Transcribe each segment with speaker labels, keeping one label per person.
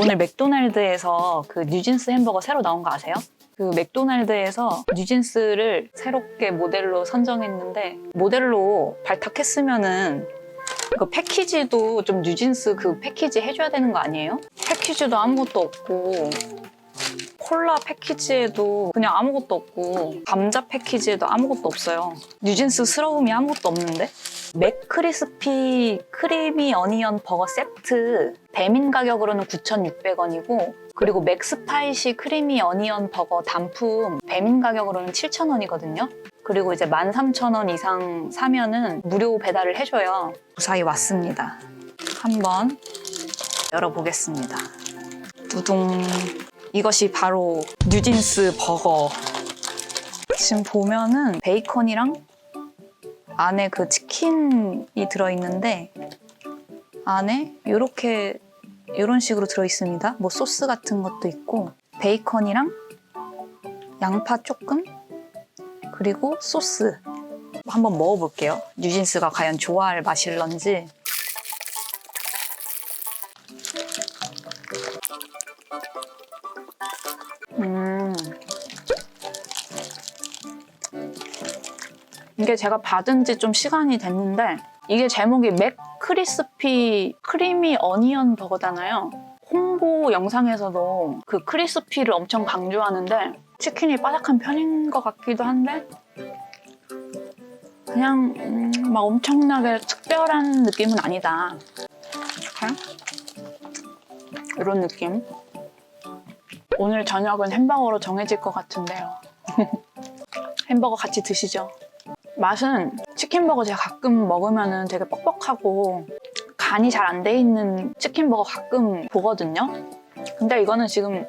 Speaker 1: 오늘 맥도날드에서 그 뉴진스 햄버거 새로 나온 거 아세요? 그 맥도날드에서 뉴진스를 새롭게 모델로 선정했는데 모델로 발탁했으면은 그 패키지도 좀 뉴진스 그 패키지 해줘야 되는 거 아니에요? 패키지도 아무것도 없고 콜라 패키지에도 그냥 아무것도 없고 감자 패키지에도 아무것도 없어요. 뉴진스스러움이 아무것도 없는데? 맥크리스피 크리미 어니언 버거 세트 배민 가격으로는 9,600원이고 그리고 맥스파이시 크리미 어니언 버거 단품 배민 가격으로는 7,000원이거든요. 그리고 이제 13,000원 이상 사면은 무료 배달을 해줘요. 무사히 왔습니다. 한번 열어보겠습니다. 두둥. 이것이 바로 뉴진스 버거. 지금 보면은 베이컨이랑 안에 그 치킨이 들어있는데 안에 이렇게 이런 식으로 들어있습니다. 뭐 소스 같은 것도 있고 베이컨이랑 양파 조금 그리고 소스 한번 먹어볼게요. 뉴진스가 과연 좋아할 맛일런지 이게 제가 받은 지 좀 시간이 됐는데 이게 제목이 맥 크리스피 크리미 어니언 버거잖아요. 홍보 영상에서도 그 크리스피를 엄청 강조하는데 치킨이 바삭한 편인 것 같기도 한데 그냥 음, 막 엄청나게 특별한 느낌은 아니다. 이렇게 이런 느낌. 오늘 저녁은 햄버거로 정해질 것 같은데요. 햄버거 같이 드시죠. 맛은 치킨버거 제가 가끔 먹으면 되게 뻑뻑하고 간이 잘 안 돼 있는 치킨버거 가끔 보거든요. 근데 이거는 지금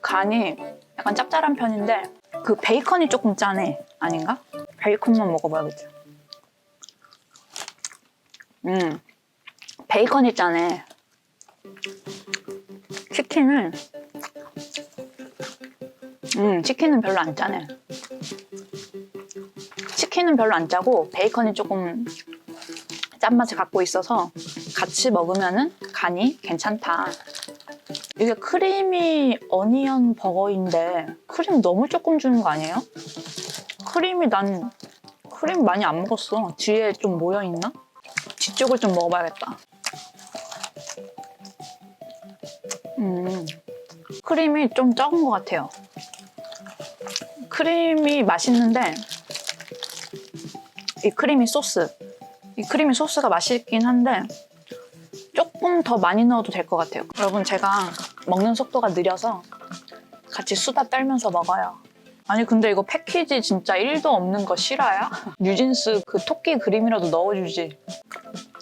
Speaker 1: 간이 약간 짭짤한 편인데 그 베이컨이 조금 짜네. 아닌가? 베이컨만 먹어봐야겠지. 음, 베이컨이 짜네. 치킨은 음, 치킨은 별로 안 짜네. 치킨은 별로 안 짜고 베이컨이 조금 짠맛을 갖고 있어서 같이 먹으면은 간이 괜찮다. 이게 크리미 어니언 버거인데 크림 너무 조금 주는 거 아니에요? 크림이 난 크림 많이 안 먹었어. 뒤에 좀 모여 있나? 뒤쪽을 좀 먹어봐야겠다. 음, 크림이 좀 적은 것 같아요. 크림이 맛있는데 이 크리미 소스. 이 크리미 소스가 맛있긴 한데 조금 더 많이 넣어도 될 것 같아요. 여러분 제가 먹는 속도가 느려서 같이 수다 떨면서 먹어요. 아니 근데 이거 패키지 진짜 1도 없는 거 실화야? 뉴진스 그 토끼 그림이라도 넣어주지.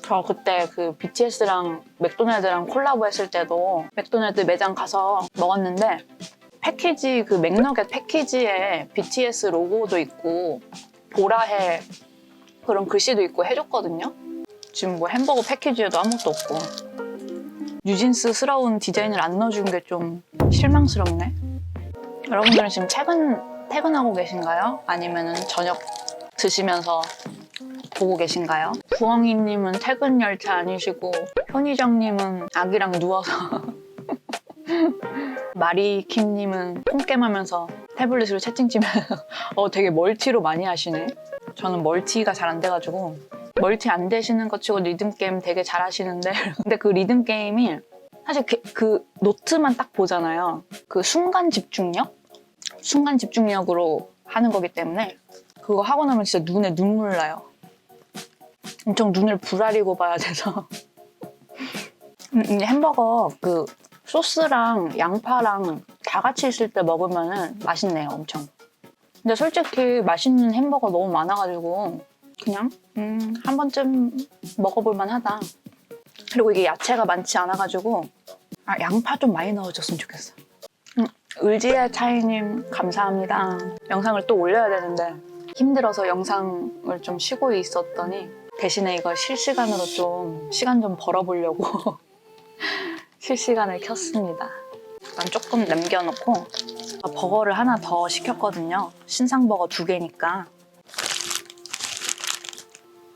Speaker 1: 저 그때 그 BTS랑 맥도날드랑 콜라보 했을 때도 맥도날드 매장 가서 먹었는데 패키지 그 맥너겟 패키지에 BTS 로고도 있고 보라해 그런 글씨도 있고 해줬거든요. 지금 뭐 햄버거 패키지에도 아무것도 없고 뉴진스스러운 디자인을 안 넣어준 게 좀 실망스럽네. 여러분들은 지금 퇴근 퇴근하고 계신가요? 아니면은 저녁 드시면서 보고 계신가요? 부엉이님은 퇴근 열차 아니시고 현희정님은 아기랑 누워서 마리킴님은 콩게임하면서 태블릿으로 채팅 치면서 어 되게 멀티로 많이 하시네. 저는 멀티가 잘 안 돼가지고 멀티 안 되시는 것 치고 리듬 게임 되게 잘 하시는데 근데 그 리듬 게임이 사실 그, 그 노트만 딱 보잖아요. 그 순간 집중력, 순간 집중력으로 하는 거기 때문에 그거 하고 나면 진짜 눈에 눈물 나요. 엄청 눈을 부라리고 봐야 돼서 음, 이 햄버거 그 소스랑 양파랑 다 같이 있을 때 먹으면 맛있네요, 엄청. 근데 솔직히 맛있는 햄버거 너무 많아가지고 그냥 음, 한 번쯤 먹어볼 만하다. 그리고 이게 야채가 많지 않아가지고 아, 양파 좀 많이 넣어줬으면 좋겠어. 음, 을지의 차이님 감사합니다. 영상을 또 올려야 되는데 힘들어서 영상을 좀 쉬고 있었더니 대신에 이거 실시간으로 좀 시간 좀 벌어보려고 실시간을 켰습니다. 난 조금 남겨놓고 버거를 하나 더 시켰거든요. 신상 버거 두 개니까.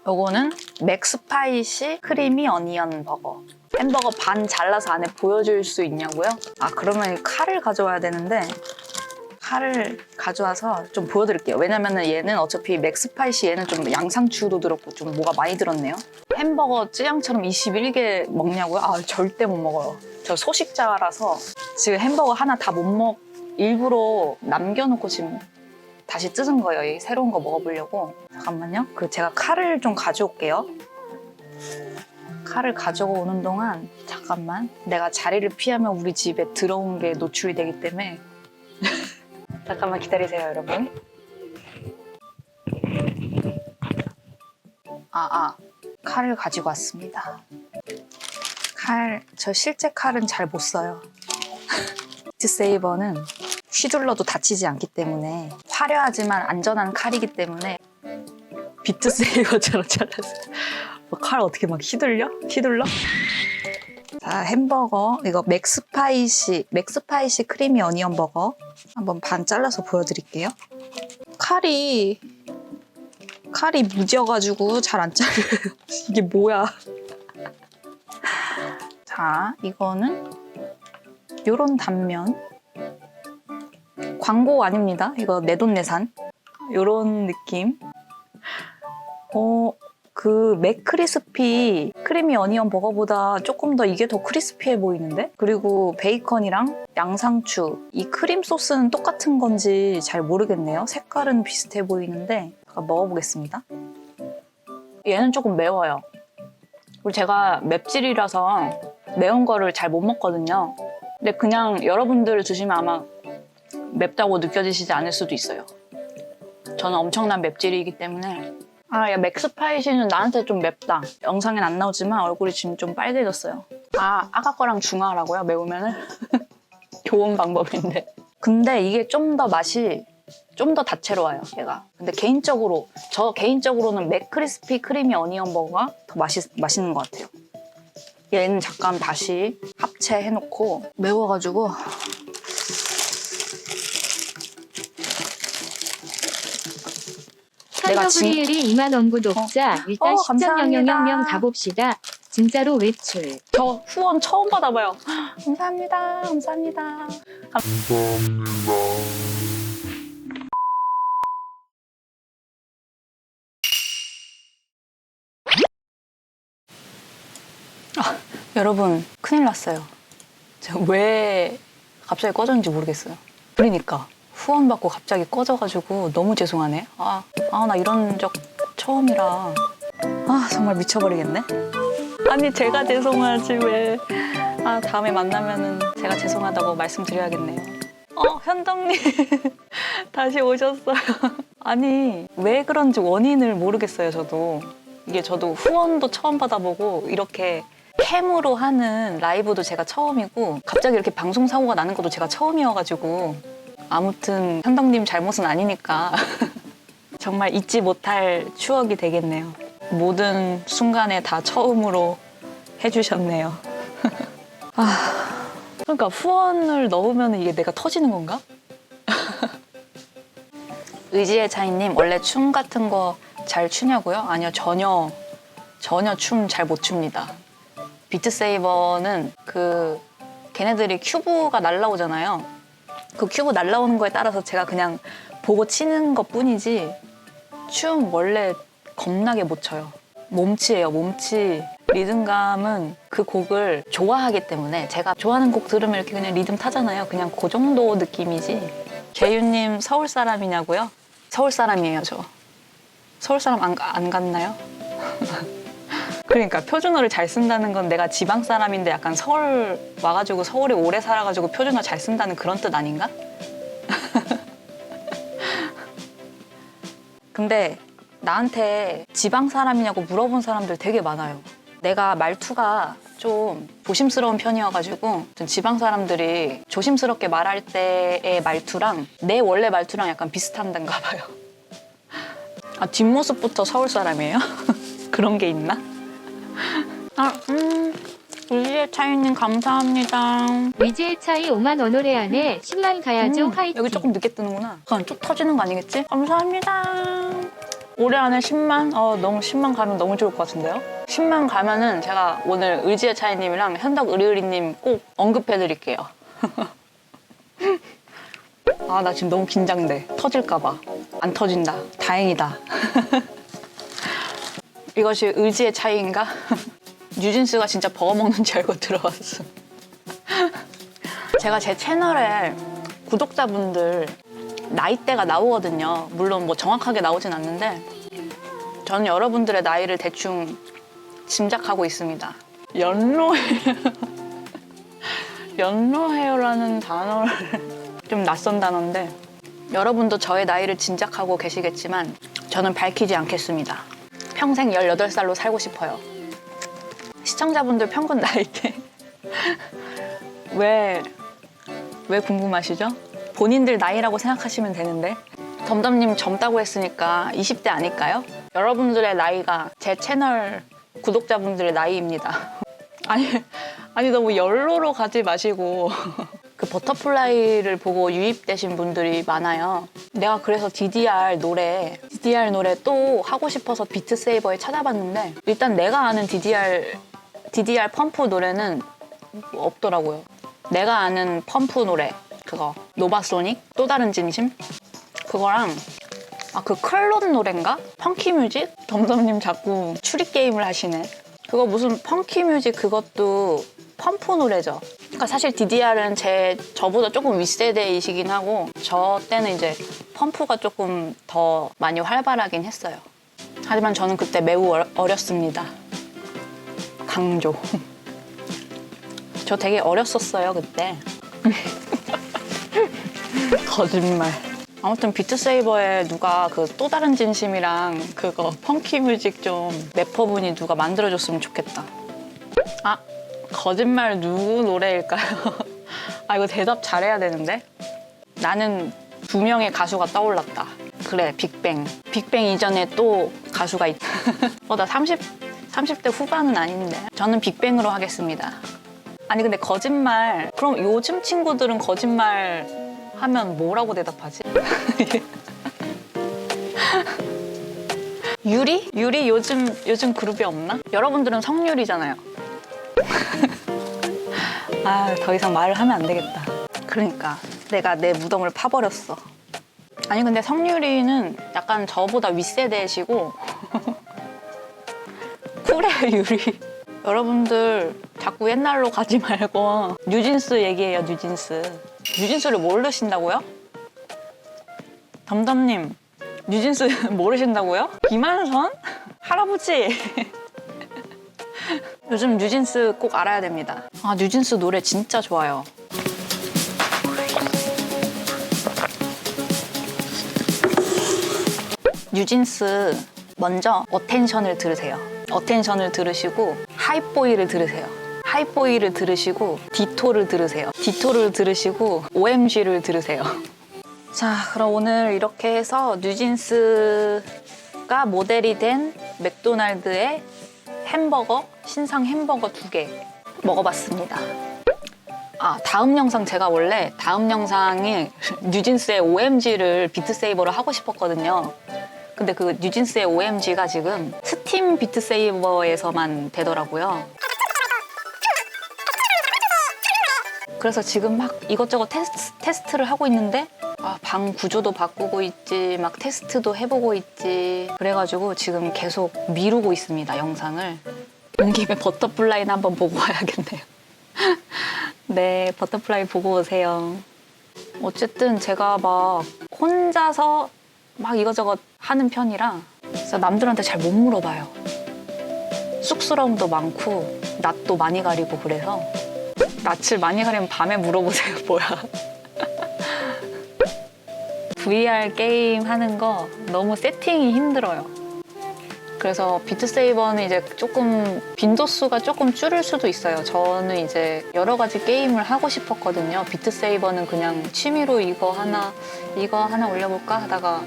Speaker 1: 요거는 맥스파이시 크리미 어니언 버거. 햄버거 반 잘라서 안에 보여줄 수 있냐고요? 아 그러면 칼을 가져와야 되는데 칼을 가져와서 좀 보여드릴게요. 왜냐면은 얘는 어차피 맥스파이시 얘는 좀 양상추도 들었고 좀 뭐가 많이 들었네요. 햄버거 쯔양처럼 21개 먹냐고요? 아 절대 못 먹어요. 저 소식자라서 지금 햄버거 하나 다 못 먹. 일부러 남겨놓고 지금 다시 뜯은 거예요. 이 새로운 거 먹어보려고. 잠깐만요. 그 제가 칼을 좀 가져올게요. 칼을 가져오는 동안 잠깐만 내가 자리를 피하면 우리 집에 들어온 게 노출이 되기 때문에 잠깐만 기다리세요 여러분 아, 아 칼을 가지고 왔습니다 칼, 저 실제 칼은 잘 못 써요 비트세이버는 휘둘러도 다치지 않기 때문에 화려하지만 안전한 칼이기 때문에 비트 세이버처럼 잘랐어요 뭐칼 어떻게 막 휘둘려? 휘둘러? 자, 햄버거. 이거 맥스파이시, 맥스파이시 크리미 어니언 버거. 한번 반 잘라서 보여드릴게요. 칼이, 칼이 무뎌가지고 잘 안 잘려요. 이게 뭐야. 자, 이거는 요런 단면. 광고 아닙니다. 이거 내돈내산. 요런 느낌. 어, 그 맥크리스피 크리미 어니언 버거보다 조금 더 이게 더 크리스피해 보이는데? 그리고 베이컨이랑 양상추 이 크림 소스는 똑같은 건지 잘 모르겠네요. 색깔은 비슷해 보이는데 먹어보겠습니다. 얘는 조금 매워요. 그리고 제가 맵찔이라서 매운 거를 잘 못 먹거든요. 근데 그냥 여러분들 드시면 아마 맵다고 느껴지시지 않을 수도 있어요. 저는 엄청난 맵찔이기 때문에 아, 야, 맥스파이시는 나한테 좀 맵다. 영상엔 안 나오지만 얼굴이 지금 좀 빨개졌어요. 아, 아까 거랑 중화라고요? 매우면은? 좋은 방법인데. 근데 이게 좀 더 맛이 좀 더 다채로워요, 얘가. 근데 개인적으로, 저 개인적으로는 맥크리스피 크리미 어니언 버거가 더 맛있, 맛있는 것 같아요. 얘는 잠깐 다시 합체해놓고 매워가지고 내가 진-
Speaker 2: 선더브리엘이 2만 원 구독자 일단
Speaker 1: 어,
Speaker 2: 10.000명
Speaker 1: 감사합니다.
Speaker 2: 가봅시다. 진짜로 외출.
Speaker 1: 저 후원 처음 받아봐요. 감사합니다. 감사합니다. 아, 여러분 큰일 났어요. 제가 왜 갑자기 꺼졌는지 모르겠어요. 그러니까 후원 받고 갑자기 꺼져가지고 너무 죄송하네. 아, 아, 나 이런 적 처음이라 아 정말 미쳐버리겠네. 아니 제가 죄송하지 왜? 아 다음에 만나면은 제가 죄송하다고 말씀드려야겠네요. 어 현덕님 다시 오셨어요. 아니 왜 그런지 원인을 모르겠어요 저도. 이게 저도 후원도 처음 받아보고 이렇게 캠으로 하는 라이브도 제가 처음이고 갑자기 이렇게 방송 사고가 나는 것도 제가 처음이어가지고 아무튼 현덕님 잘못은 아니니까 정말 잊지 못할 추억이 되겠네요. 모든 순간에 다 처음으로 해주셨네요. 아, 그러니까 후원을 넣으면 이게 내가 터지는 건가? 의지의 차이님 원래 춤 같은 거 잘 추냐고요? 아니요 전혀 전혀 춤 잘 못 춥니다. 비트세이버는 그 걔네들이 큐브가 날라오잖아요. 그 큐브 날라오는 거에 따라서 제가 그냥 보고 치는 것 뿐이지 춤 원래 겁나게 못 춰요. 몸치예요, 몸치. 리듬감은 그 곡을 좋아하기 때문에 제가 좋아하는 곡 들으면 이렇게 그냥 리듬 타잖아요. 그냥 그 정도 느낌이지. 재윤님 서울 사람이냐고요? 서울 사람이에요, 저. 서울 사람 안, 가- 안 갔나요? 그러니까 표준어를 잘 쓴다는 건 내가 지방 사람인데 약간 서울 와가지고 서울에 오래 살아가지고 표준어 잘 쓴다는 그런 뜻 아닌가? 근데 나한테 지방 사람이냐고 물어본 사람들 되게 많아요. 내가 말투가 좀 조심스러운 편이어가지고 좀 지방 사람들이 조심스럽게 말할 때의 말투랑 내 원래 말투랑 약간 비슷한단가 봐요. 아, 뒷모습부터 서울 사람이에요? 그런 게 있나? 아, 음, 우리의 차이님 감사합니다.
Speaker 2: 위지의 차이 5만 원 올해 안에 10만 가야죠.
Speaker 1: 음,
Speaker 2: 화이팅.
Speaker 1: 여기 조금 늦게 뜨는구나. 그럼 쭉 터지는 거 아니겠지? 감사합니다. 올해 안에 10만? 어, 너무 10만 가면 너무 좋을 것 같은데요? 10만 가면은 제가 오늘 의지의 차이님이랑 현덕 의리의리님 꼭 언급해드릴게요. 아, 나 지금 너무 긴장돼. 터질까봐. 안 터진다. 다행이다. 이것이 의지의 차이인가? 뉴진스가 진짜 버거 먹는 줄 알고 들어왔어. 제가 제 채널에 구독자분들 나이대가 나오거든요. 물론 뭐 정확하게 나오진 않는데 저는 여러분들의 나이를 대충 짐작하고 있습니다. 연로헤어 연로헤어라는 단어를 좀 낯선 단어인데 여러분도 저의 나이를 짐작하고 계시겠지만 저는 밝히지 않겠습니다. 평생 18살로 살고 싶어요. 시청자분들 평균 나이대 왜, 왜 궁금하시죠? 본인들 나이라고 생각하시면 되는데 덤덤님 젊다고 했으니까 20대 아닐까요? 여러분들의 나이가 제 채널 구독자분들의 나이입니다. 아니, 아니 너무 연로로 가지 마시고 그 버터플라이를 보고 유입되신 분들이 많아요. 내가 그래서 DDR 노래, DDR 노래 또 하고 싶어서 비트 세이버에 찾아봤는데 일단 내가 아는 DDR, DDR 펌프 노래는 없더라고요. 내가 아는 펌프 노래 그거 노바소닉 또 다른 진심 그거랑 아 그 클론 노래인가? 펑키 뮤직? 덤덤님 자꾸 추리 게임을 하시네. 그거 무슨 펑키 뮤직 그것도 펌프 노래죠. 그러니까 사실 DDR은 제 저보다 조금 윗세대이시긴 하고 저 때는 이제 펌프가 조금 더 많이 활발하긴 했어요. 하지만 저는 그때 매우 어렸습니다. 강조. 저 되게 어렸었어요 그때. 거짓말. 아무튼 비트세이버에 누가 그 또 다른 진심이랑 그거 펑키 뮤직 좀 래퍼분이 누가 만들어줬으면 좋겠다. 아 거짓말 누구 노래일까요? 아 이거 대답 잘해야 되는데. 나는 두 명의 가수가 떠올랐다. 그래 빅뱅. 빅뱅 이전에 또 가수가 있다. 어 나 30, 30대 후반은 아닌데. 저는 빅뱅으로 하겠습니다. 아니 근데 거짓말 그럼 요즘 친구들은 거짓말 하면 뭐라고 대답하지? 유리? 유리 요즘 요즘 그룹이 없나? 여러분들은 성유리잖아요. 아, 더 이상 말을 하면 안 되겠다. 그러니까 내가 내 무덤을 파버렸어. 아니 근데 성유리는 약간 저보다 윗세대시고 쿨해요 유리. 여러분들 자꾸 옛날로 가지 말고 뉴진스 얘기해요 뉴진스. 뉴진스를 모르신다고요? 덤덤님 뉴진스 모르신다고요? 김한선? 할아버지 요즘 뉴진스 꼭 알아야 됩니다 아 뉴진스 노래 진짜 좋아요 뉴진스 먼저 어텐션을 들으세요 어텐션을 들으시고 하이보이를 들으세요 하이보이를 들으시고 디토를 들으세요 디토를 들으시고 OMG를 들으세요 자, 그럼 오늘 이렇게 해서 뉴진스가 모델이 된 맥도날드의 햄버거, 신상 햄버거 두 개 먹어봤습니다. 아, 다음 영상 제가 원래 다음 영상이 뉴진스의 OMG를 비트세이버로 하고 싶었거든요. 근데 그 뉴진스의 OMG가 지금 스팀 비트 세이버에서만 되더라고요. 그래서 지금 막 이것저것 테스트, 테스트를 하고 있는데 아, 방 구조도 바꾸고 있지 막 테스트도 해보고 있지. 그래가지고 지금 계속 미루고 있습니다 영상을. 온 김에 버터플라이는 한번 보고 와야겠네요. 네 버터플라이 보고 오세요. 어쨌든 제가 막 혼자서 막 이것저것 하는 편이라 그래서 남들한테 잘 못 물어봐요 쑥스러움도 많고 낯도 많이 가리고 그래서 낯을 많이 가리면 밤에 물어보세요 뭐야 VR 게임 하는 거 너무 세팅이 힘들어요. 그래서 비트세이버는 이제 조금 빈도수가 조금 줄을 수도 있어요. 저는 이제 여러 가지 게임을 하고 싶었거든요. 비트세이버는 그냥 취미로 이거 하나 이거 하나 올려볼까 하다가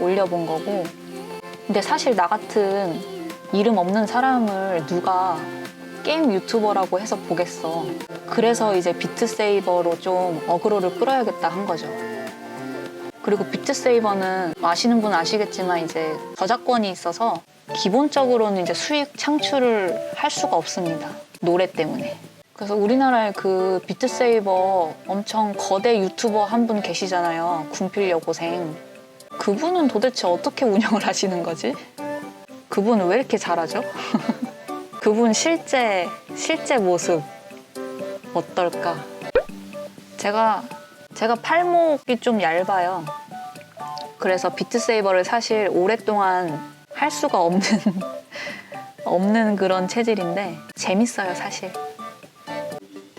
Speaker 1: 올려본 거고. 근데 사실 나 같은 이름 없는 사람을 누가 게임 유튜버라고 해서 보겠어. 그래서 이제 비트세이버로 좀 어그로를 끌어야겠다 한 거죠. 그리고 비트세이버는 아시는 분은 아시겠지만 이제 저작권이 있어서 기본적으로는 이제 수익 창출을 할 수가 없습니다. 노래 때문에. 그래서 우리나라에 그 비트세이버 엄청 거대 유튜버 한 분 계시잖아요. 군필 여고생. 그분은 도대체 어떻게 운영을 하시는 거지? 그분은 왜 이렇게 잘하죠? 그분 실제 실제 모습 어떨까? 제가 제가 팔목이 좀 얇아요. 그래서 비트세이버를 사실 오랫동안 할 수가 없는 없는 그런 체질인데 재밌어요 사실.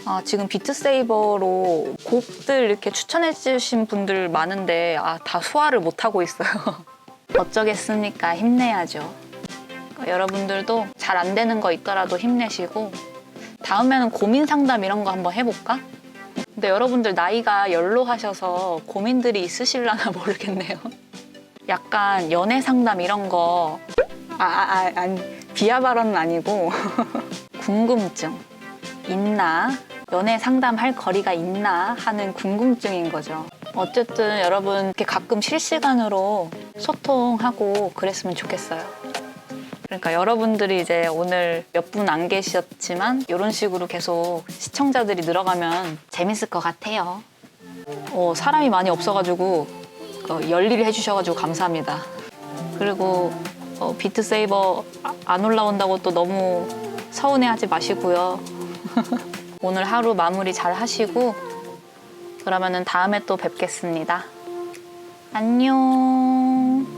Speaker 1: 아, 지금 비트세이버로 곡들 이렇게 추천해 주신 분들 많은데 아, 다 소화를 못 하고 있어요. 어쩌겠습니까? 힘내야죠. 여러분들도 잘 안 되는 거 있더라도 힘내시고 다음에는 고민 상담 이런 거 한번 해볼까? 근데 여러분들 나이가 연로하셔서 고민들이 있으실라나 모르겠네요. 약간 연애 상담 이런 거 아, 아, 아, 아니 비하 발언은 아니고 궁금증 있나 연애 상담할 거리가 있나 하는 궁금증인 거죠. 어쨌든 여러분 이렇게 가끔 실시간으로 소통하고 그랬으면 좋겠어요. 그러니까 여러분들이 이제 오늘 몇 분 안 계셨지만 이런 식으로 계속 시청자들이 늘어가면 재밌을 것 같아요. 어, 사람이 많이 없어가지고 어, 열일을 해주셔가지고 감사합니다. 그리고 어, 비트 세이버 아- 안 올라온다고 또 너무 서운해하지 마시고요. 오늘 하루 마무리 잘 하시고 그러면은 다음에 또 뵙겠습니다. 안녕.